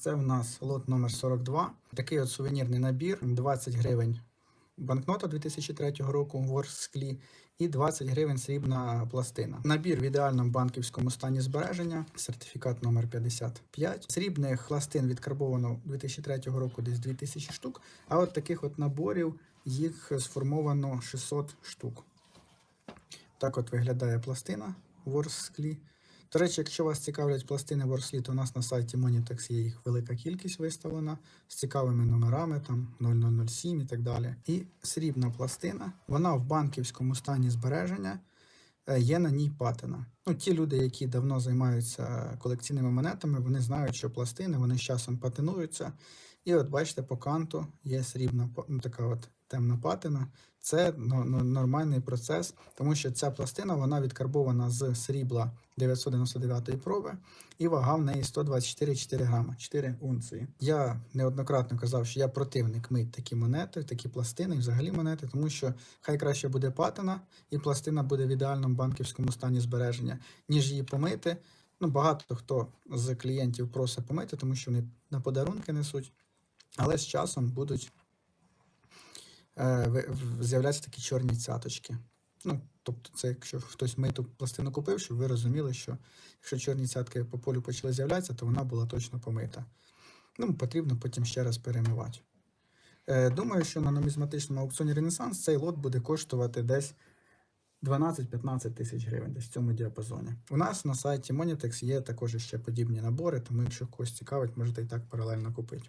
Це у нас лот номер 42. Такий от сувенірний набір, 20 гривень банкнота 2003 року в склі і 20 гривень срібна пластина. Набір в ідеальному банківському стані збереження, сертифікат номер 55. Срібних пластин відкарбовано 2003 року десь 2000 штук, а от таких от наборів їх сформовано 600 штук. Так от виглядає пластина в склі. До речі, якщо вас цікавлять пластини Ворслі, то у нас на сайті Monitex є їх велика кількість виставлена з цікавими номерами, там 0007 і так далі. І срібна пластина, вона в банківському стані збереження, е, є на ній патина. Ну, ті люди, які давно займаються колекційними монетами, вони знають, що пластини вони з часом патинуються. І от бачите, по канту є срібна ну, така от темна патина. Це нормальний процес, тому що ця пластина вона відкарбована з срібла 999 проби, і вага в неї 124,4 грама, 4 унції. Я неоднократно казав, що я противник мить такі монети, такі пластини, і взагалі монети, тому що хай краще буде патина, і пластина буде в ідеальному банківському стані збереження, ніж її помити. Ну, багато хто з клієнтів просить помити, тому що вони на подарунки несуть. Але з часом будуть е, з'являтися такі чорні цяточки. Ну, тобто, це якщо хтось миту пластину купив, щоб ви розуміли, що якщо чорні цятки по полю почали з'являтися, то вона була точно помита. Ну, потрібно потім ще раз перемивати. Е, думаю, що на нумізматичному аукціоні Ренесанс цей лот буде коштувати десь 12-15 тисяч гривень, десь в цьому діапазоні. У нас на сайті Monitex є також ще подібні набори, тому якщо когось цікавить, можете і так паралельно купити.